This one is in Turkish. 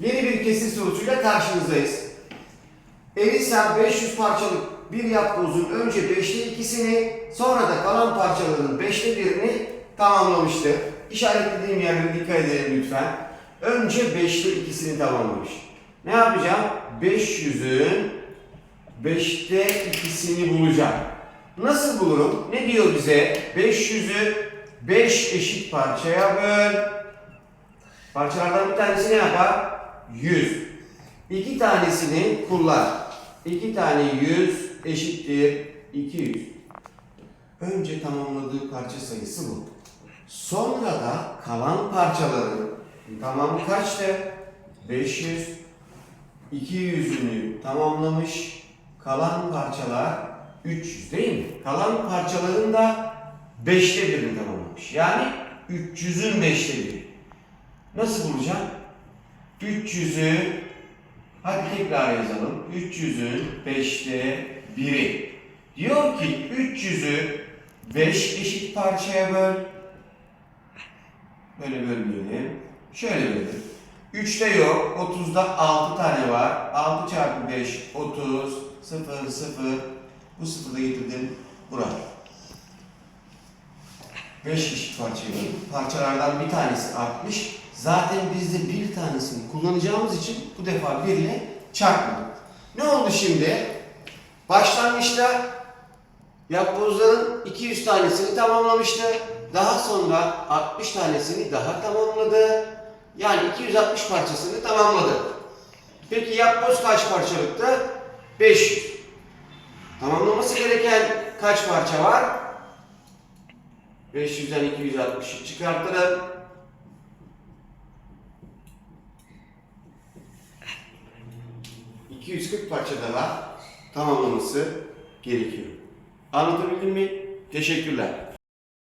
Yeni bir kesir sorusuyla karşınızdayız. Elisa 500 parçalık bir yapbozun önce 5'te ikisini sonra da kalan parçaların 5'te birini tamamlamıştı. İşaretlediğim yerlere dikkat edelim lütfen. Önce 5'te ikisini tamamlamış. Ne yapacağım? 500'ün 5'te ikisini bulacağım. Nasıl bulurum? Ne diyor bize? 500'ü 5 eşit parçaya böl. Parçalardan bir tanesi ne yapar? 100. İki tanesini kullan. İki tane 100 eşittir 200. Önce tamamladığı parça sayısı bu. Sonra da kalan parçaların tamamı kaçtı? 500. 200'ünü tamamlamış. Kalan parçalar 300 değil mi? Kalan parçaların da 5'te birini tamamlamış. Yani 300'ün 5'te biri. Nasıl bulacağım? 300'ü hadi tekrar yazalım. 300'ün 5'te biri. Diyor ki 300'ü 5 eşit parçaya böl. Böyle bölmeyelim. Şöyle bölelim. 3'te yok. 30'da 6 tane var. 6 çarpı 5 30 0 0 bu sıfırı da getirdim buraya. 5 eşit parçayı. Parçalardan bir tanesi artmış. Zaten biz de bir tanesini kullanacağımız için bu defa 1 ile çarpmadık. Ne oldu şimdi? Başlangıçta yapbozların 200 tanesini tamamlamıştı. Daha sonra 60 tanesini daha tamamladı. Yani 260 parçasını tamamladı. Peki yapboz kaç parçalıktı? 500. Tamamlaması gereken kaç parça var? 500'den 260'ı çıkartırım. ...240 parçada var tamamlaması gerekiyor. Anlatabildim mi? Teşekkürler.